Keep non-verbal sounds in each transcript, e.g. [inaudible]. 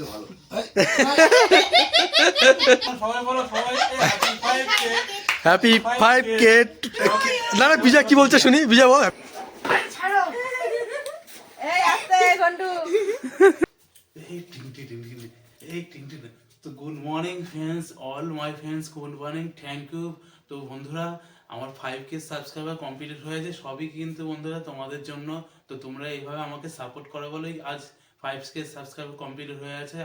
কিন্তু ভালো। Happy five K না না বিজয় কি বলছে শুনি? বিজয় বল। তো good morning friends all my friends good morning thank you তো বন্ধুরা আমার ফাইভ কে সাবস্ক্রাইবার কমপ্লিট হয়েছে সবই কিন্তু বন্ধুরা তোমাদের জন্য। তো তোমরা এইভাবে আমাকে সাপোর্ট করো বলেই আজ ফাইভ কে সাবস্ক্রাইবার কমপ্লিট হয়ে আছে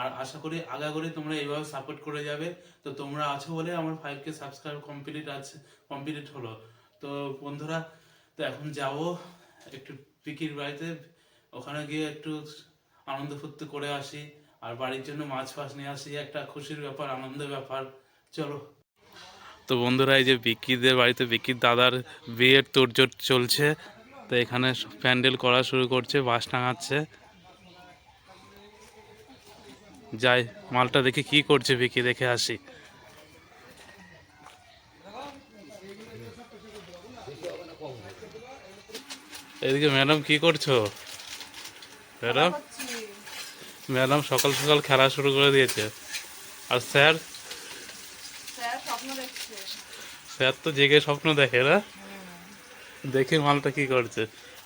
আর আশা করি আগা করে তোমরা এইভাবে সাপোর্ট করে যাবে। তো তোমরা আছো বলে আমার ফাইভ কে সাবস্ক্রাইব কমপ্লিট আছে কমপ্লিট হলো। তো বন্ধুরা, তো এখন যাব একটু পিকির বাড়িতে, ওখানে গিয়ে একটু আনন্দ ফুর্তি করে আসি, আর বাড়ির জন্য মাছ ফাছ নিয়ে আসি, একটা খুশির ব্যাপার, আনন্দের ব্যাপার। চলো। তো বন্ধুরা, এই যে বিকিদের বাড়িতে বিকির দাদার বিয়ের তোড়জোড় চলছে, তো এখানে প্যান্ডেল করা শুরু করছে, বাস টাঙাচ্ছে। যাই, মালটা দেখে কি করছে বিকি দেখে আসি। এদিকে ম্যাডাম কি করছ? ম্যাডাম? ম্যাডাম সকাল সকাল খেলা শুরু করে দিয়েছে। আর স্যার? স্যার তো জেগে স্বপ্ন দেখে না? দেখে মালটা কি করছে।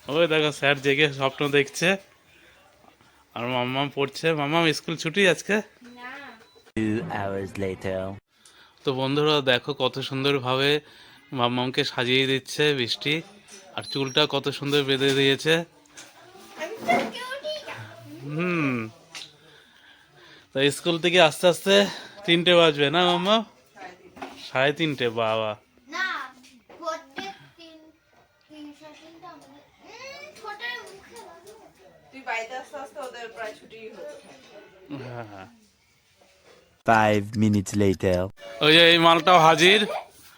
ওই দেখো, স্যার জেগে স্বপ্ন দেখছে। আর মাম্মাম পড়ছে। মাম্মাম স্কুল ছুটি আজকে. তো বন্ধুরা দেখো কত সুন্দরভাবে মাম্মামকে সাজিয়ে দিচ্ছে বৃষ্টি। আর চুলটা কত সুন্দর বেঁধে দিয়েছে। হুম। তো স্কুল থেকে আস্তে আস্তে তিনটে বাজবে না মাম্মা? সাড়ে তিনটে বাবা না প্রত্যেক তিন তিনশো তিনটা আমাদের উম, ঠোঁটের মুখে লাগে। তুই বাড়িতে আস্তে আস্তে ওদের প্রায় ছুটি হতো হ্যাঁ হ্যাঁ minutes later. ওই যে এই মালটাও হাজির।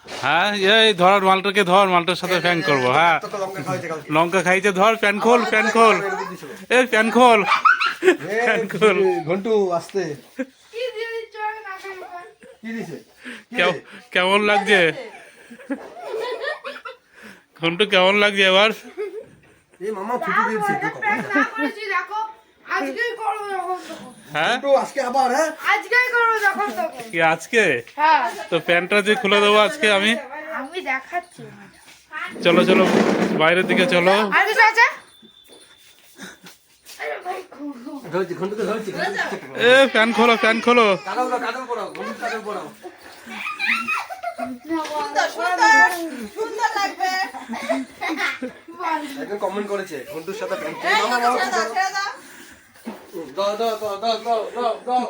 হ্যাঁ এই ধর মালটাকে ধর মালটার সাথে ফ্যান করব হ্যাঁ। লঙ্কা খাওয়াইছে কালকে লঙ্কা খাইছে ধর প্যান খোল প্যান খোল। এ প্যান খোল। প্যান খোল। ঘন্টু আসতে। কেমন লাগছে? ঘন্টু কেমন লাগছে এবার? এই মামা ছুটি দিয়েছে আজকেই করব যখন তখন। হ্যাঁ? আজকে আবার হ্যাঁ? আজকেই করব যখন তখন। কি আজকে? হ্যাঁ। তো প্যান্টটা যে খুলে দেবো আজকে আমি? আমি দেখাচ্ছি। চলো চলো বাইরের দিকে চলো। আর কিছু আছে? এ প্যান খোলো প্যান খোলো। কমেন্ট করেছে ঘন্টুর সাথে প্যান্ট এই, মামা ছেড়ে মামা দাও, ছেড়ে দাও। দাও দাও দাও দাও দাও দাও দাও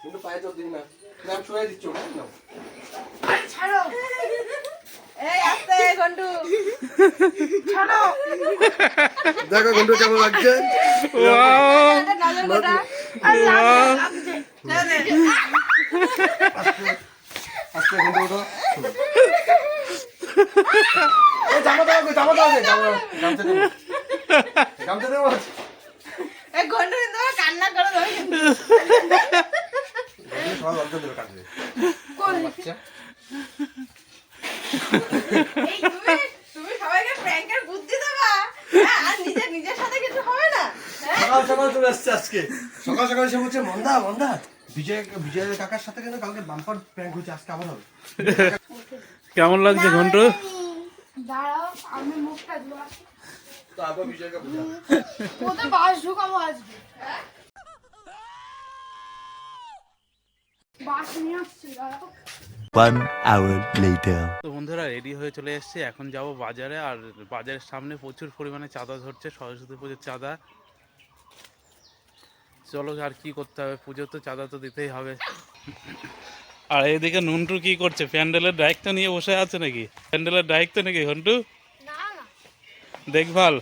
কিন্তু পায়ে তো দিই না নাম শুয়ে দিচ্ছ নাও ছাড়ো এই আস্তে ঘন্টু ছাড়ো দেখো ঘন্টু কেমন লাগছে Wow! একটা নজর গোটা আর লাগছে, Wow! লাগছে। আজকে ওঠো জামা দাও জামা দাও জামা গামছা দেবো গামছা দেবো এই ঘন্টু কিন্তু আবার কান্না করে দেবে সবাই লজ্জা দেবে কাটবে বাচ্চা। এই তুমি তুমি সবাইকে প্র্যাঙ্কের বুদ্ধি দেবা? হ্যাঁ, আর নিজে নিজের সাথে কিছু হবে না? হ্যাঁ? সকাল সকাল চলে আসছে আজকে। সকাল সকাল এসে বলছে মন্দা মন্দা। বিজয় বিজয়ের কাকার সাথে কালকে বাম্পার প্র্যাঙ্ক হচ্ছে আজকে আবার হবে। কেমন লাগছে ঘন্টু? দাঁড়াও আমি মুখটা ধোয়া তো আবার বিজয়কে বুঝা ওদের বাস ঢুকাবো আজকে। বাস নিয়ে আসছি দাঁড়াও। One hour later. তো বন্ধুরা রেডি হয়ে চলে এসেছি। এখন যাব বাজারে আর বাজারের সামনে প্রচুর পরিমাণে চাঁদা ধরছে। সরস্বতী পুজোর চাঁদা। চলো আর কি করতে হবে? পুজো তো চাঁদা তো দিতেই হবে। আর এইদিকে নুনটু কি করছে? প্যান্ডেলের দায়িত্ব নিয়ে বসে আছে নাকি? প্যান্ডেলের দায়িত্ব নাকি ঘন্টু? না না। দেখভাল।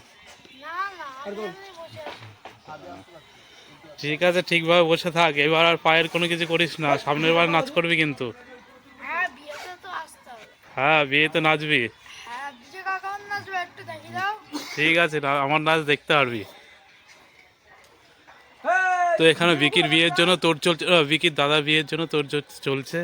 ঠিক আছে ঠিকভাবে বসে থাক। এবার আর পায়ের কোনো কিছু করিস না। সামনের বার নাচ করবি কিন্তু। হ্যাঁ বিয়েতে হ্যাঁ বিয়েতে নাচবি। হ্যাঁ ঠিক আছে না- আমার নাচ দেখতে পারবি। তো এখানে বিকির বিয়ের জন্য তোর চলছে বিকির দাদা বিয়ের জন্য তোর চলছে।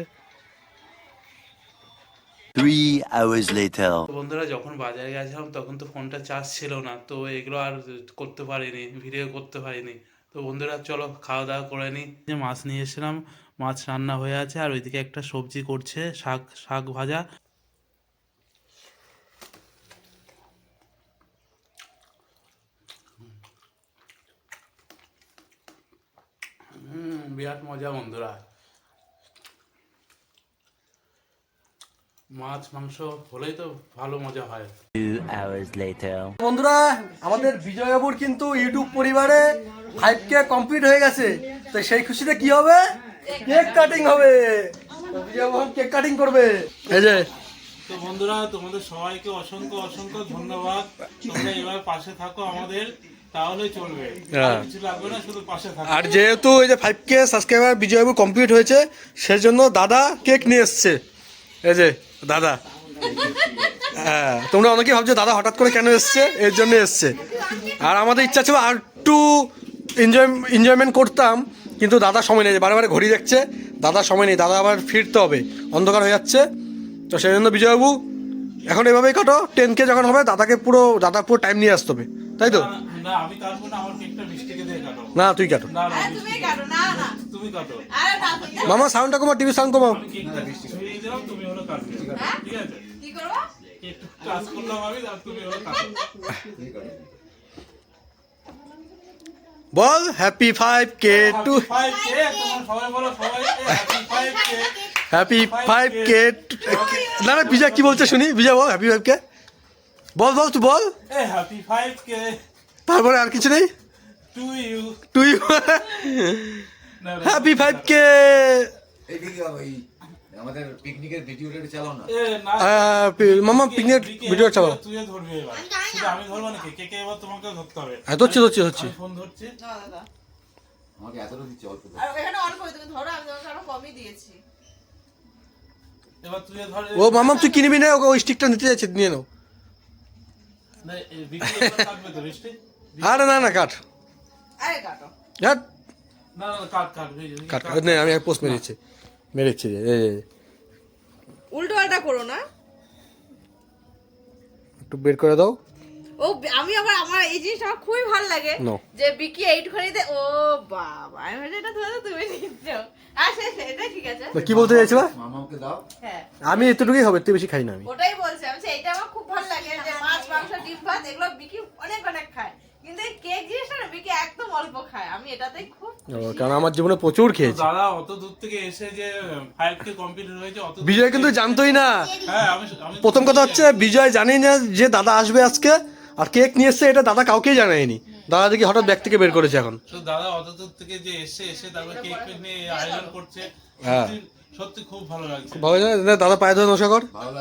বন্ধুরা যখন বাজারে গেছিলাম তখন তো ফোনটা চার্জ ছিল না তো এগুলো আর করতে পারিনি ভিডিও করতে পারিনি। তো বন্ধুরা চলো খাওয়া দাওয়া করে নিই যে মাছ নিয়ে এসেছিলাম মাছ রান্না হয়ে আছে আর ওইদিকে একটা সবজি করছে শাক শাক ভাজা। বিরাট মজা বন্ধুরা। মাছ মাংস হলেই তো ভালো মজা হয়। Two hours later. বন্ধুরা আমাদের বিজয়বাবুর কিন্তু ইউটিউব পরিবারে ফাইভ কে কমপ্লিট হয়ে গেছে। তো সেই খুশিতে কি হবে? কেক কাটিং হবে। তো বিজয়বাবু কেক কাটিং করবে। এই যে তো বন্ধুরা তোমাদের সবাইকে অসংখ্য অসংখ্য ধন্যবাদ। তোমরা এবার পাশে থাকো আমাদের আর থাকো। আর যেহেতু এই যে ফাইভ কে সাবস্ক্রাইবার বিজয়বাবু কমপ্লিট হয়েছে সেজন্য দাদা কেক নিয়ে এসছে। এই যে দাদা। হ্যাঁ তোমরা অনেকেই ভাবছ দাদা হঠাৎ করে কেন এসছে? এর জন্য এসছে। আর আমাদের ইচ্ছা ছিল আর একটু এনজয় এনজয়মেন্ট করতাম কিন্তু দাদা সময় নেই বারে বারে ঘড়ি দেখছে দাদা সময় নেই দাদা আবার ফিরতে হবে অন্ধকার হয়ে যাচ্ছে। তো সেই জন্য বিজয়বাবু এখন এভাবেই কাটো টেন কে যখন হবে দাদাকে পুরো দাদা পুরো টাইম নিয়ে আসতে হবে। তাই তো? না, না আমি কাটবো না আমার কেকটা মিষ্টিকে দিয়ে কাটো। না তুই কাটো। না আরে তুমি কাটো না না। তুমি কাটো। আরে কাটো। মামা সাউন্ডটা কমা টিভি সাউন্ড কমাও। আমি কেকটা ছুঁয়ে দিলাম তুমি হলো কাটবে। হ্যাঁ? ঠিক আছে? কি করব? কেকটা কাজ করলাম আমি আর তুমি হলো কাটো। বল happy five K to five K তোমার সবাই বলো সবাই happy five K happy five K না না বিজয় কি বলছে শুনি বিজয় বল হ্যাপি ফাইভ কে বল বল তুই বল। হ্যাপি ফাইভ কে। তারপরে আর কিছু নেই? To you happy five K. এইদিকে আমাদের পিকনিকের ভিডিওটা চালাও না। মামা পিকনিক ভিডিও চালাও। তুই ধরবি এবার। আমি জানি শুধু আমি ধরবো নাকি কে? কে এবার তোমাকে ধরতে হবে? হ্যাঁ ধরছি ধরছি ধরছি। ফোন ধরছি। না দাদা আমাকে এতটা দিচ্ছে অল্প এখানে অন তুমি ধরো আমি তোমাকে আরও কমই দিয়েছি। ধর। ও মামা তুই কিনবি না? ওকে ওই স্টিকটা নিতে যাচ্ছে নিয়ে নাও না, এ বিক্রি এবার কাটবে তো বৃষ্টি [laughs] আরে না না কাট। আরে কাট। না না কাট নে, আমি এক পোস্ট মেরেছি। মেরেছি। উল্টো আলটা করো না। একটু বের করে দাও। ও আমি আবার আমার এই জিনিসটা আমার খুবই ভালো লাগে যে বিকি এইটুখানি দে ও বাবা আমি ভাবছি এটা ধরে তুমি নিচ্ছ। আচ্ছা এটা ঠিক আছে কি বলতে চাইছিলা? মামাকে দাও। হ্যাঁ। আমি এতটুকুই হবে তুই বেশি খাই না আমি। ওটাই বলছি আমি এটা আমার খুব ভালো লাগে যে মাছ মাংস ডিম ভাত এগুলো বিকি অনেক অনেক খায়। কিন্তু কেক জিনিসটা না বিকি একদম অল্প খায়। আমি এটাতেই খুব কারণ আমার জীবনে প্রচুর খেয়েছি। দাদা অত দূর থেকে এসে যে ফাইভ কে কমপ্লিট হয়েছে অত বিজয় কিন্তু জানতোই না। হ্যাঁ প্রথম কথা হচ্ছে বিজয় জানি না যে দাদা আসবে আজকে। আর কেক নিয়ে এসছে এটা দাদা কাউকেই জানায়নি। দাদা দেখি হঠাৎ ব্যাগ থেকে বের করেছে এখন। তো দাদা অত দূর থেকে যে এসে এসে তারপর কেক নিয়ে আয়োজন করছে। হ্যাঁ। সত্যি- সত্যি খুব ভালো লাগছে। ভালো জানে দাদা পায়ে ধরে নশা কর। হয়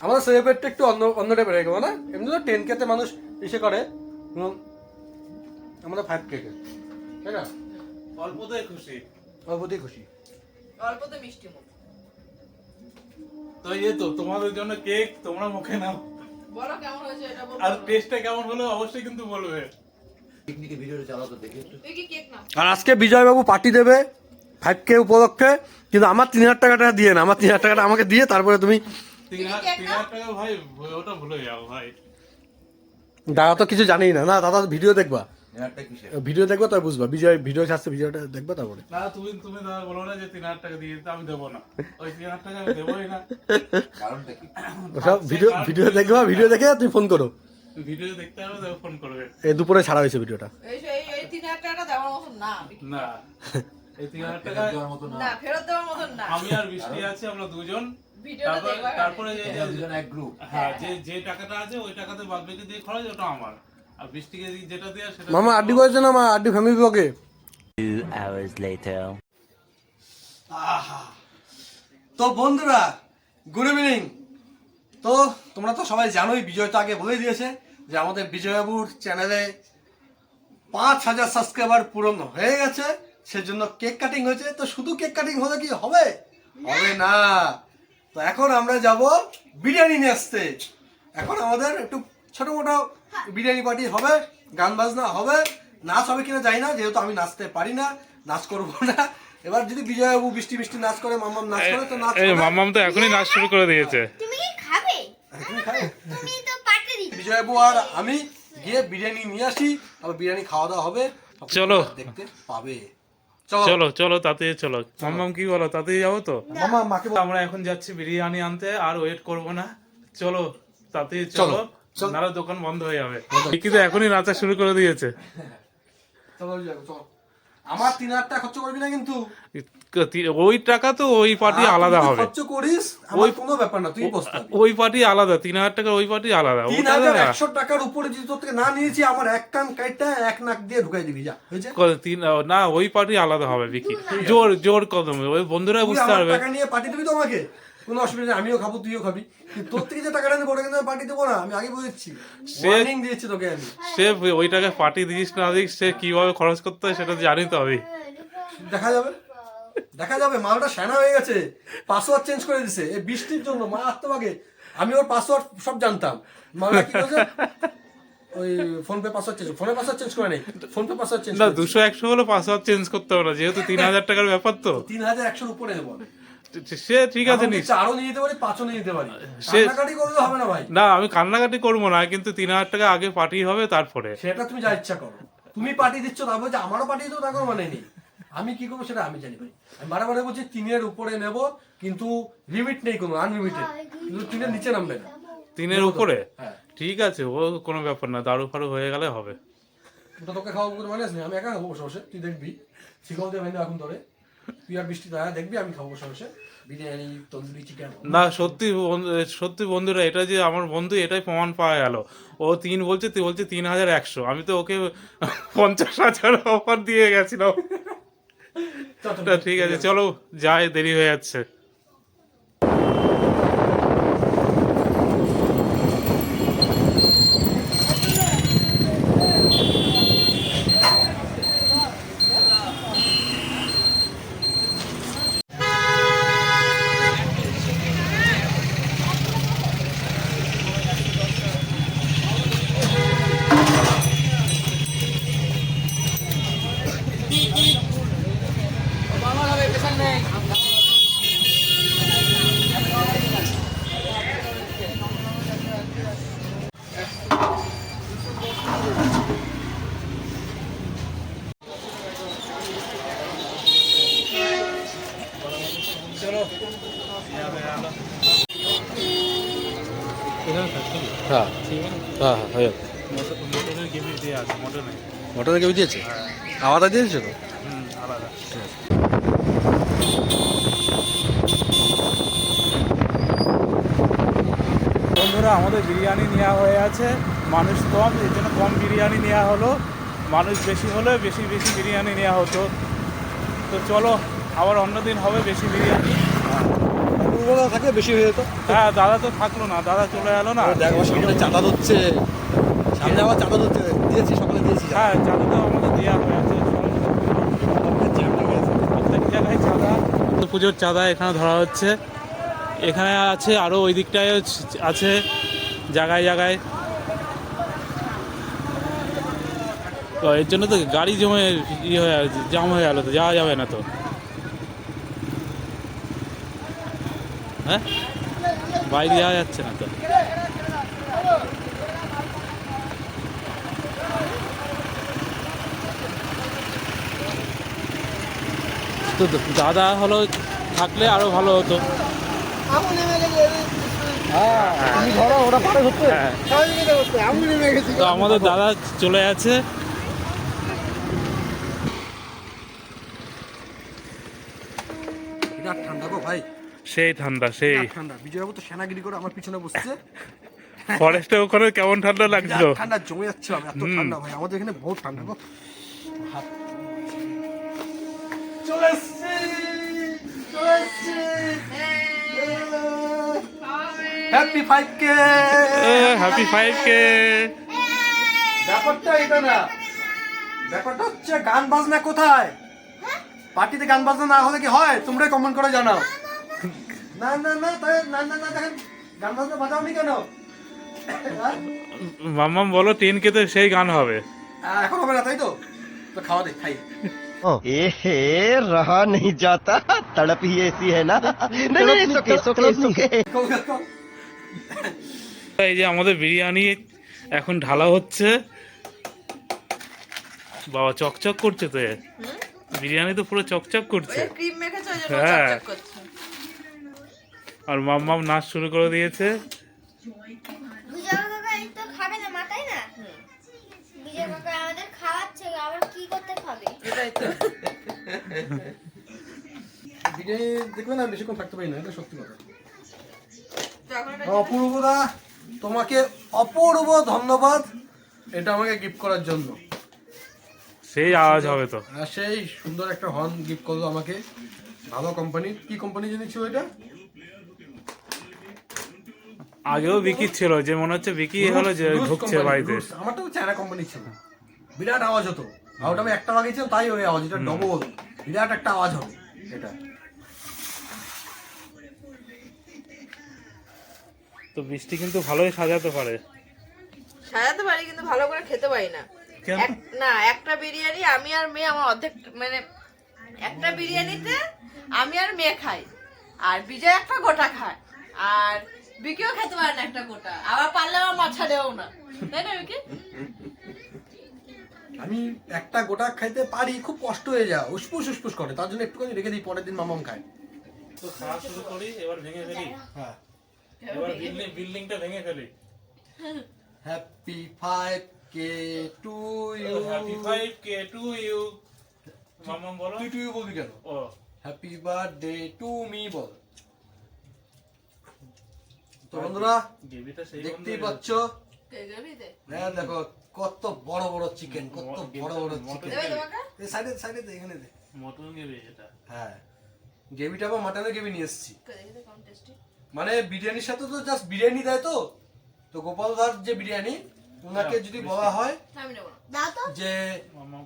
আমাদের সেলিব্রেটটা একটু অন্য অন্য টাইপের হয়ে গেল না? এমনি তো টেন কেতে মানুষ ইসে করে। আমাদের ফাইভ কেকে তাই না? অল্পতেই খুশি। অল্পতেই খুশি। অল্পতে মিষ্টি মুখ। তো এই তো তোমাদের জন্য কেক তোমরা মুখে নাও। বলো কেমন হয়েছে এটা বলো। আর টেস্টটা কেমন হলো অবশ্যই কিন্তু বলবে। পিকনিকের ভিডিওটা চালাও তো দেখে একটু। তুই কেক না আর আজকে বিজয়বাবু পার্টি দেবে ফাইভ কে উপলক্ষে কিন্তু আমার তিন হাজার টাকাটা দিয়ে না আমার তিন হাজার টাকাটা আমাকে দিয়ে তারপরে তুমি তিন হাজার তিন হাজার টাকা ভাই ওটা ভুলে যাও ভাই। দাদা তো কিছু জানেই না। না দাদা ভিডিও দেখবা। ভিডিও দেখব তাই বুঝবা। বিজয় ভিডিও আসছে ভিডিওটা দেখবা তারপরে। না তুমি তুমি দাদা বলো না যে তিন হাজার টাকা দিয়ে আমি দেবো না। ওই তিন হাজার টাকা আমি দেবোই না। কারণটা কি? সব ভিডিও ভিডিও দেখবা ভিডিও দেখে তুমি ফোন করো। ভিডিও দেখতে হবে তবে ফোন করবে। এই দুপুরে ছাড়া হয়েছে ভিডিওটা। এই এই এই তিন হাজার টাকাটা দেওয়ার মতন না না। এই তিন হাজার টাকা দেওয়ার মতো না। না ফেরত দেওয়ার মতন না। আমি আর বৃষ্টি আছি আমরা দুজন। ভিডিওটা তারপরে তারপরে যে এক গ্রুপ হ্যাঁ যে যে টাকাটা আছে ওই টাকাতে বাদ বাকি দিয়ে খরচ ওটা আমার। আর বৃষ্টিকে যেটা দেওয়া সেটা মামা আড্ডি করেছে না মা? আড্ডি ফ্যামিলি ব্লগে Two hours তো বন্ধুরা গুড ইভিনিং তো তোমরা তো সবাই জানোই বিজয় তো আগে বলে দিয়েছে যে আমাদের বিজয়বাবুর চ্যানেলে পাঁচ হাজার সাবস্ক্রাইবার পূরণ হয়ে গেছে। সেজন্য কেক কাটিং হয়েছে। তো শুধু কেক কাটিং হলে কি হবে? হবে না। তো এখন আমরা যাব বিরিয়ানি নিয়ে আসতে। এখন আমাদের একটু ছোট মোটো বিরিয়ানি পার্টি হবে গান বাজনা হবে নাচ হবে কিনা জানি না যেহেতু আমি নাচতে পারি না নাচ করব না। এবার যদি বিজয়বাবু বৃষ্টি বৃষ্টি নাচ করে মামাম নাচ করে তো নাচ এই করে। তো এখনই নাচ শুরু করে দিয়েছে। তুমি কি খাবে? তুমি তো পাঠিয়ে দিবে বিজয়বাবু আর আমি গিয়ে বিরিয়ানি নিয়ে আসি আবার বিরিয়ানি খাওয়া দাওয়া হবে। চলো। দেখতে পাবে। চলো। চলো চলো তাতে চলো। মাম্মাম কি বলো তাতেই যাব তো? মামা মাকে আমরা এখন যাচ্ছি বিরিয়ানি আনতে আর ওয়েট করব না। চলো তাতে চলো। নাহলে দোকান বন্ধ হয়ে যাবে। কিন্তু এখনই নাচা শুরু করে দিয়েছে। আমার তিন হাজার টাকা খরচ করবি না কিন্তু? ওই টাকা তো ওই পার্টি আলাদা হবে। খরচ করিস ওই- কোনো ব্যাপার না তুই বসতে ওই পার্টি আলাদা তিন হাজার টাকার ওই পার্টি আলাদা। তিন হাজার একশো টাকার উপরে যদি তোর থেকে না নিয়েছি আমার এক কান কাইটা এক নাক দিয়ে ঢুকাই দিবি যা তিন না ওই পার্টি আলাদা হবে বিকি জোর জোর কদম ওই বন্ধুরা বুঝতে পারবে। টাকা নিয়ে পাঠিয়ে দিবি তো আমাকে? কোনো অসুবিধা নেই আমিও খাব তুইও খাবি। কিন্তু তোর থেকে যে টাকাটা নেব ওটা কিন্তু আমি পাঠিয়ে দেবো না আমি আগে বলেছি। ওয়ার্নিং দিয়েছি তোকে আমি। সে ওই টাকা পার্টি দিস না দিস সে কীভাবে খরচ করতে হয় সেটা জানি তো আমি। দেখা যাবে। দেখা যাবে মালটা সেনা হয়ে গেছে। পাসওয়ার্ড চেঞ্জ করে দিছে। এই বৃষ্টির জন্য মা আত্মভাগে আমি ওর পাসওয়ার্ড সব জানতাম। মালটা কি করেছে ওই ফোন পে পাসওয়ার্ড চেঞ্জ ফোনে পাসওয়ার্ড চেঞ্জ করে নেই। ফোন পে পাসওয়ার্ড চেঞ্জ না দুশো একশো হলে পাসওয়ার্ড চেঞ্জ করতে হবে না যেহেতু তিন হাজার টাকার ব্যাপার তো। তিন হাজার একশোর উপরে আমি। সে ঠিক আছে নিস চারও নিয়ে যেতে পারি পাঁচও নিয়ে যেতে পারি। সে- কান্নাকাটি করলে হবে না ভাই। না আমি কান্নাকাটি করব না কিন্তু তিন হাজার টাকা আগে পার্টি হবে তারপরে। সেটা তুমি যা ইচ্ছা করো। তুমি পাঠিয়ে দিচ্ছ তারপর যে আমারও পাঠিয়ে দেবো তা কোনো মানে নেই। আমি কি করব সেটা আমি জানি ভাই। আমি বারে বলছি তিনের উপরে নেব কিন্তু লিমিট নেই কোনো আনলিমিটেড কিন্তু তিনের নিচে নামবে না। তিনের উপরে? হ্যাঁ। ঠিক আছে ও কোনো ব্যাপার না দারু ফারু হয়ে গেলে হবে। ওটা তোকে খাওয়াবো কোনো মানে আমি একা খাব বসে বসে তুই দেখবি। দিয়ে ভেঙে এখন ধরে তুই আর বৃষ্টি দয়া দেখবি আমি খাব বসে বসে বিরিয়ানি তন্দুরি চিকেন না সত্যি সত্যি বন্ধুরা এটা যে আমার বন্ধু এটাই প্রমাণ পাওয়া গেল। ও তিন বলছে তুই বলছে তিন হাজার একশো। আমি তো ওকে পঞ্চাশ হাজার অফার দিয়ে গেছিলাম। ঠিক আছে চলো যাই দেরি হয়ে যাচ্ছে। হ্যাঁ। হ্যাঁ হ্যাঁ মোটরের গেমিং দিয়ে আছে মোটর দিয়েছে? আলাদা দিয়েছে তো হুম আলাদা বন্ধুরা বিরিয়ানি নেওয়া হয়ে আছে। মানুষ কম এর জন্য কম বিরিয়ানি নেওয়া হলো। মানুষ বেশি হলে বেশি বেশি বিরিয়ানি নেওয়া হতো। তো চলো আবার অন্যদিন হবে বেশি বিরিয়ানি। দুর্বলতা থাকলে বেশি হয়ে যেত। হ্যাঁ দাদা তো থাকল না দাদা চলে এলো না। দেখ সামনে চাঁদা হচ্ছে সামনে আবার চাঁদা হচ্ছে দিয়েছি সকালে দিয়েছি হ্যাঁ চাঁদা তো আমাদের দেওয়া হয়ে আছে। প্রত্যেক জায়গায় চাঁদা। পুজোর চাঁদা এখানে ধরা হচ্ছে। এখানে আছে আরও ওই দিকটায় আছে। জায়গায় তো এর জন্য তো গাড়ি জমে ইয়ে হয়ে জাম হয়ে গেল তো, যাওয়া যাবে না তো। হ্যাঁ? বাইরে যাওয়া যাচ্ছে না তো। তো দাদা হলো থাকলে আরও ভালো হতো। তো আমাদের দাদা চলে আছে বিরাট ঠান্ডা গো ভাই। সেই ঠান্ডা সেই। ঠান্ডা। বিজয়বাবু তো সেনাগিরি করে আমার পিছনে বসছে। ফরেস্টে ওখানে কেমন ঠান্ডা লাগছিল? ঠান্ডা জমে যাচ্ছে এত ঠান্ডা ভাই। আমাদের এখানে বহুত ঠান্ডা গো। হাত- চলে এসছি। চলে এসছি। Happy five K happy five কে ব্যাপারটা এটা না ব্যাপারটা হচ্ছে গান বাজনা কোথায় পার্টিতে গান বাজনা না হলে কি হয় তোমরাই কমেন্ট করে জানাও না না না তাই না না না দেখেন গান বাজনা বাজাওনি কেন হ্যাঁ? মাম্মাম বলো টেন কে তো সেই গান হবে আহ, এখন হবে না তাই তো তো খাওয়া দে খাই एहे रहा नहीं जाता तड़प ही ऐसी है ना नहीं नहीं सुके सुके सुके এই যে আমাদের বিরিয়ানি এখন ঢালা হচ্ছে। বাবা চকচক করছে তো বিরিয়ানি তো পুরো চকচক করছে। হ্যাঁ। চকচক করছে। আর মাম্মাম নাচ শুরু করে দিয়েছে। বিজয় কাকা এই তো খাবে না মা তাই না? বিজয় কাকা আমাদের খাওয়াচ্ছে আবার কি করতে খাবে? এটাই তো। বিরিয়ানি দেখবে না বেশিক্ষণ থাকতে পারি না এটা সত্যি কথা। তো এখন এটা অপূর্বদা তোমাকে অপূর্ব ধন্যবাদ। এটা আমাকে গিফট করার জন্য। সেই আওয়াজ হবে তো। আর সেই সুন্দর একটা হর্ন গিফট করল আমাকে। ভালো কোম্পানি কি কোম্পানি জানি ছিল এটা? আগেও বিকি ছিল যে মনে হচ্ছে বিকি হলো যে ঢুকছে বাড়িতে। আমার তো চায়না কোম্পানি ছিল। বিরাট আওয়াজ হতো। আর ওটা আমি একটা লাগিয়েছিলাম তাই ওই আওয়াজ এটা ডবল বিরাট একটা আওয়াজ হবে এটা। তো বৃষ্টি কিন্তু ভালোই সাজাতে পারে। সাজাতে পারি কিন্তু ভালো করে খেতে পারি না। এক- না একটা বিরিয়ানি আমি আর মেয়ে আমার অর্ধেক মানে একটা বিরিয়ানিতে আমি আর মেয়ে খাই। আর বিজয় একটা গোটা খায়। আর বিকিও খেতে পারে না একটা গোটা। আবার পারলে আমার মাছা দেও না। তাই না বিকি? আমি একটা গোটা খাইতে পারি খুব কষ্ট হয়ে যায়। উসপুস উসপুস করে। তার জন্য একটুখানি রেখে দিই পরের দিন মামাম খায়। তো খাওয়া শুরু করি এবার ভেঙে ফেলি? হ্যাঁ। এবার বিল্ডিং বিল্ডিংটা ভেঙে ফেলি। Happy five K to you happy five K to you বলো। তুই টু ইউ বলবি কেন? ও। হ্যাপি বার্থডে টু মি বল। তো বন্ধুরা দেখতেই পাচ্ছ? হ্যাঁ দেখো কত বড় বড় চিকেন কত বড় বড় চিকেন সাইডে সাইডে দে এখানে দে। মটন গেবি এটা। হ্যাঁ। গ্রেভিটা আবার মাটনের গ্রেভি নিয়ে এসেছি। মানে বিরিয়ানির সাথে তো জাস্ট বিরিয়ানি দেয় তো। তো গোপাল ভাঁড় যে বিরিয়ানি ওনাকে যদি বলা হয় তো। যে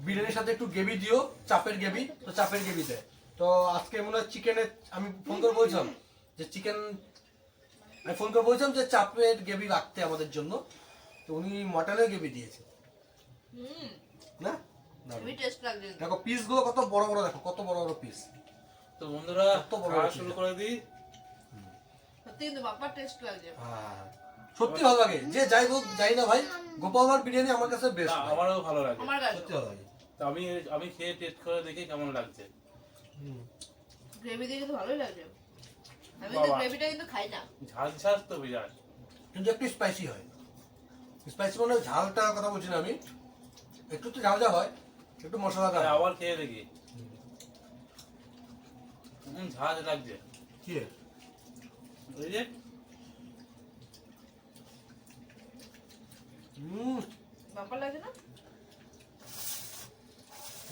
বিরিয়ানির সাথে একটু গ্রেভি দিও চাপের গ্রেভি তো চাপের গ্রেভি দেয়। তো আজকে মনে হয় চিকেনের আমি ফোন করে বলছিলাম যে চিকেন আমি ফোন করে বলছিলাম যে চাপের গ্রেভি রাখতে আমাদের জন্য। তো উনি মটনের গ্রেভি দিয়েছে। হুম। না। দেখো পিসগুলো কত বড় বড় দেখো কত বড় বড় পিস তো বন্ধুরা কত বড় খাওয়া শুরু করে দিই। কিন্তু টেস্ট লাগছে হ্যাঁ। সত্যি ভালো লাগে। যে যাই হোক যাই না ভাই গোপাল ভাঁড় বিরিয়ানি আমার কাছে বেস্ট আমারও ভালো লাগে। আমার কাছে সত্যি ভালো লাগে। তো আমি আমি খেয়ে টেস্ট করে দেখি কেমন লাগছে। গ্রেভি দিয়ে কিন্তু ভালোই লাগছে। আমি বাবা। গ্রেভিটা কিন্তু খাই না। ঝাল ঝাল তো বিরাট। কিন্তু একটু স্পাইসি হয়। স্পাইসি মানে ঝালটার কথা বলছি না আমি। একটু তো ঝাল ঝাল হয় একটু মশলাদার তাই আবার খেয়ে দেখি। হুম, ঝাল লাগছে। কি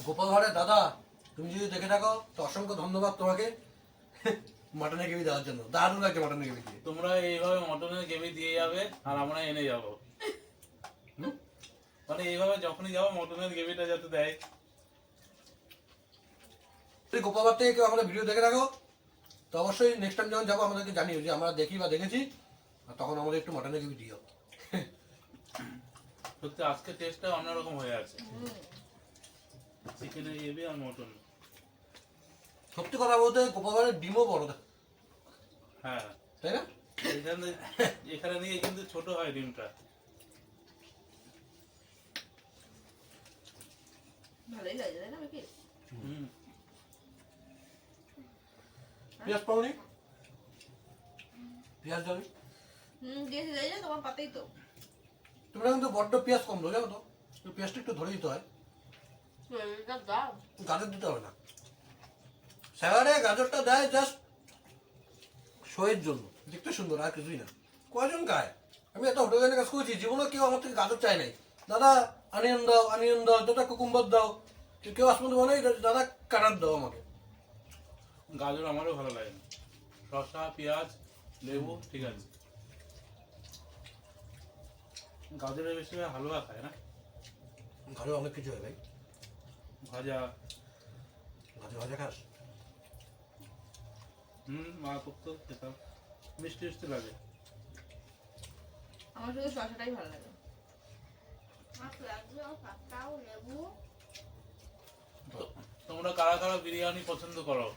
গোপাল ভাঁড়ের দাদা তুমি যদি দেখে থাকো তো অসংখ্য ধন্যবাদ তোমাকে। মাটনের গ্রেভি দেওয়ার জন্য। দারুণ লাগছে মাটনের গ্রেভি দিয়ে তোমরা এইভাবে মটনের গ্রেভি দিয়ে যাবে আর আমরা এনে যাব। মানে এইভাবে যখনই যাব মটনের গ্রেভিটা যাতে দেয়। গোপাল ভাঁড় থেকে কেউ আমাদের ভিডিও দেখে থাকো। তো অবশ্যই নেক্সট টাইম যখন যাব আমাদেরকে জানিও যে আমরা দেখি বা দেখেছি আর তখন আমাদের একটু মাটনের গ্রেভি দিও। সত্যি আজকে টেস্টটা অন্যরকম হয়ে আছে। চিকেনের গ্রেভি আর মটন সত্যি কথা বলতে গোপাল ভাঁড়ের ডিমও বড় হ্যাঁ। তাই না? এখানে এখানে নিয়ে কিন্তু ছোট হয় ডিমটা। ভালোই লাগছে তাই না হুম। পেঁয়াজ পাওনি? পেঁয়াজ যাবে হুম যাই তোমার পাতেই তো। তোমরা কিন্তু বড্ড পেঁয়াজ কম জানো তো? পেঁয়াজটা একটু ধরে দিতে হয়। গাজর দিতে হবে না। স্যালাডে গাজরটা দেয় জাস্ট শোয়ের জন্য। দেখতে সুন্দর আর কিছুই না। কয়জন গায় আমি একটা হোটেলের কাজ করেছি জীবনে কেউ আমার থেকে গাজর চায় নাই। দাদা আনিয়ন দাও আনিয়ন দাও দাদা কুকুম্বর দাও। কেউ আসলে বলে দাদা কাটার দাও আমাকে। গাজর আমারও ভালো লাগে না। শসা পেঁয়াজ লেবু ঠিক আছে। গাজরের বেশিরভাগ হালুয়া খায় না? ঘরে অনেক কিছু হয় ভাই। ভাজা। ভাজা ভাজা খাস? হুম মা করতো খেতাম। মিষ্টি মিষ্টি লাগে। আমার শুধু শসাটাই ভালো লাগে। তোমরা কারা কারা বিরিয়ানি পছন্দ করো?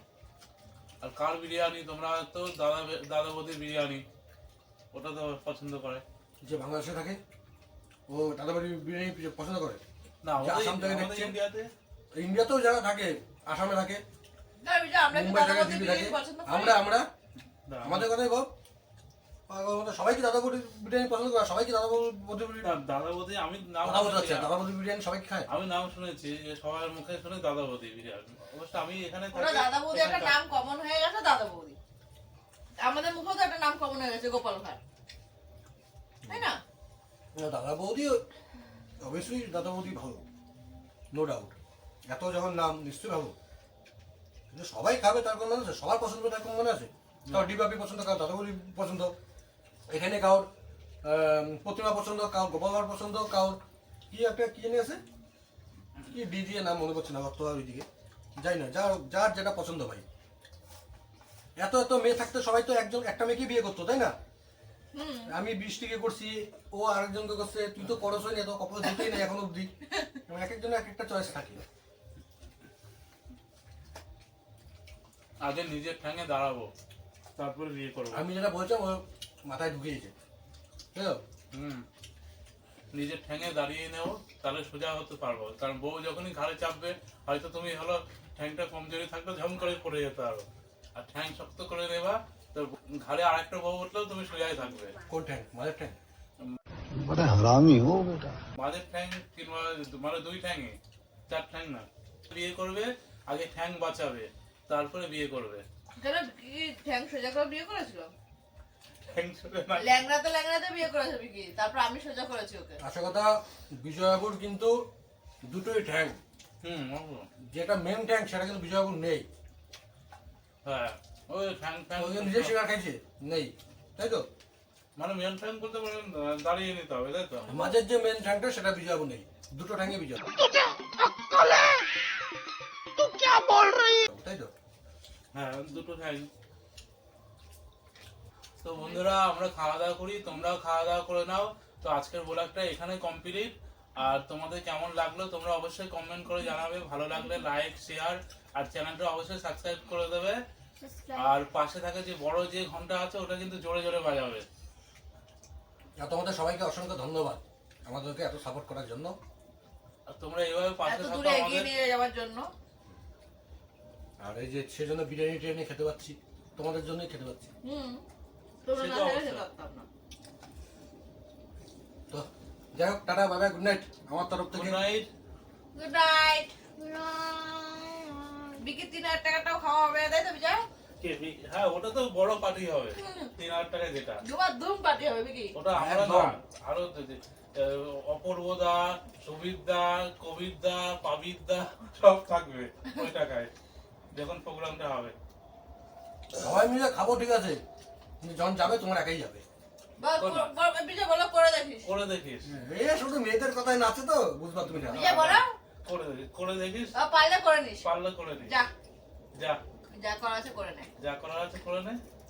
আর কার বিরিয়ানি? তোমরা তো দাদা দাদা বৌদির বিরিয়ানি। ওটা তো পছন্দ করে। যে বাংলাদেশে থাকে ও দাদা বৌদির বিরিয়ানি পছন্দ করে? না আসাম থেকে দেখছি। ইন্ডিয়াতে ইন্ডিয়াতেও যারা থাকে আসামে থাকে মুম্বাই থাকে? আমরা আমরা আমাদের কথাই বল। সবাই কি দাদা বৌদি বিরিয়ানি পছন্দ করে সবাই কি দাদা বৌদি বিরিয়ানি দাদা বৌদি আমি নাম শুনেছি, দাদা বৌদি বিরিয়ানি সবাই খায়। আমি নাম শুনেছি যে সবার মুখে শুনে দাদা বৌদি বিরিয়ানি। অবশ্য আমি এখানে দাদা বৌদি একটা নাম কমন হয়ে গেছে দাদা বৌদি আমাদের মুখেও তো একটা নাম কমন হয়ে গেছে গোপাল ভাট তাই না? দাদা বৌদি অবশ্যই দাদা বৌদি ভালো নো ডাউট এত যখন নাম নিশ্চয়ই ভালো। কিন্তু সবাই খাবে তার কোনো মানে আছে? সবার পছন্দ তার কোনো মানে আছে? কারোর ডিবাপি পছন্দ কারোর দাদা বৌদি পছন্দ। এখানে আম, প্রতিমা পছন্দ কারোর গোপাল পছন্দ কারোর কি একটা কি জানি আছে? কি ডিজিএ নাম মনে করছে না অর্থ ওইদিকে। যাই না যার যার যেটা পছন্দ ভাই। এত এত মেয়ে থাকতে সবাই তো একজন একটা মেয়েকে বিয়ে করতো তাই না? আমি বৃষ্টিকে করছি ও আরেকজনকে করছে তুই তো করছ না তো কপাল দিতেই না এখন অব্দি এবং এক একজনের এক একটা চয়েস থাকে। আগে নিজের ঠ্যাঙে দাঁড়াবো তারপরে বিয়ে করব। আমি যেটা বলছিলাম ও মাথায় ঢুকিয়েছে। নিজের ঠ্যাঙে দাঁড়িয়ে নেও তাহলে সোজা হতে পারব। কারণ বউ যখনই ঘাড়ে চাপবে হয়তো তুমি হলো ঠ্যাংটা কমজোরি থাকলে ঝম করে পড়ে যেতে পারো। আর ঠ্যাং শক্ত করে নেবা তো ঘাড়ে আরেকটা বউ উঠলেও তুমি সোজাই থাকবে। কোন ঠ্যাং? ঠ্যাং? ঠ্যাং কিংবা মানে দুই ঠ্যাঙে চার ঠ্যাং না। বিয়ে করবে আগে ঠ্যাং বাঁচাবে তারপরে বিয়ে করবে। ঠ্যাং সোজা করে বিয়ে করেছিল? ল্যাংড়াতে ল্যাংড়াতে বিয়ে করেছে বিকি। তারপর আমি সোজা করেছি ওকে। আসল কথা বিজয়বাবুর কিন্তু দুটোই হুম যেটা মেন ট্যাঙ্ক সেটা কিন্তু বিজয়বাবুর নেই। হ্যাঁ ওই ঠ্যাং ঠ্যাং নিজে শিকার খাইছে? নেই। তাই তো? মানে মেন ঠ্যাং বলতে পারেন দাঁড়িয়ে নিতে হবে তাই তো? মাঝের যে মেন ট্যাঙ্কটা সেটা বিজয়বাবু নেই। দুটো ট্যাঙ্কে বিজয় তাই তো? হ্যাঁ দুটো ঠ্যাং। তো বন্ধুরা আমরা খাওয়া দাওয়া করি তোমরাও খাওয়া দাওয়া করে নাও। তো আজকের ব্লগটা এখানে কমপ্লিট। আর তোমাদের কেমন লাগল তোমরা অবশ্যই কমেন্ট করে জানাবে। ভালো লাগলে লাইক শেয়ার আর চ্যানেলটা অবশ্যই সাবস্ক্রাইব করে দেবে। আর পাশে থাকে যে বড় যে ঘণ্টা আছে ওটা কিন্তু জোরে জোরে বাজাবে। আর তোমাদের সবাইকে অসংখ্য ধন্যবাদ আমাদেরকে এত সাপোর্ট করার জন্য। আর তোমরা এইভাবে পাশে থাকো আমাদের। নিয়ে যাওয়ার জন্য। আর এই যে সেজন্য বিরিয়ানি টিরিয়ানি খেতে পাচ্ছি তোমাদের জন্যই খেতে পাচ্ছি। হুম। তোমরা না তো থাকলে পারতাম না তো যাই হোক টাটা বাই গুড নাইট আমার তরফ good night good night Vicky তিন হাজার টাকাটাও খাওয়া হবে তাই তো বিজয়? হ্যাঁ ওটা তো বড় পার্টি হবে। তিন হাজার টাকা যেটা। দুবার ধুম পার্টি হবে বিকি। ওটা আমরা না আরও যে- যে, আহ, অপূর্বদা সুবিদা কবিরদা পাবিদা সব থাকবে ওই টাকায়। যখন প্রোগ্রামটা হবে। সবাই মিলে খাব ঠিক আছে। যখন যাবে তোমার একাই যাবে। করে দেখিস। করে দেখিস। এ শুধু মেয়েদের কথাই নাচে তো বুঝবা তুমি না। করে দেখিস করে দেখিস। পারলে করে নিস। পারলে করে দিস যা। যা। যা করা আছে করে নে। যা করার আছে করে নে।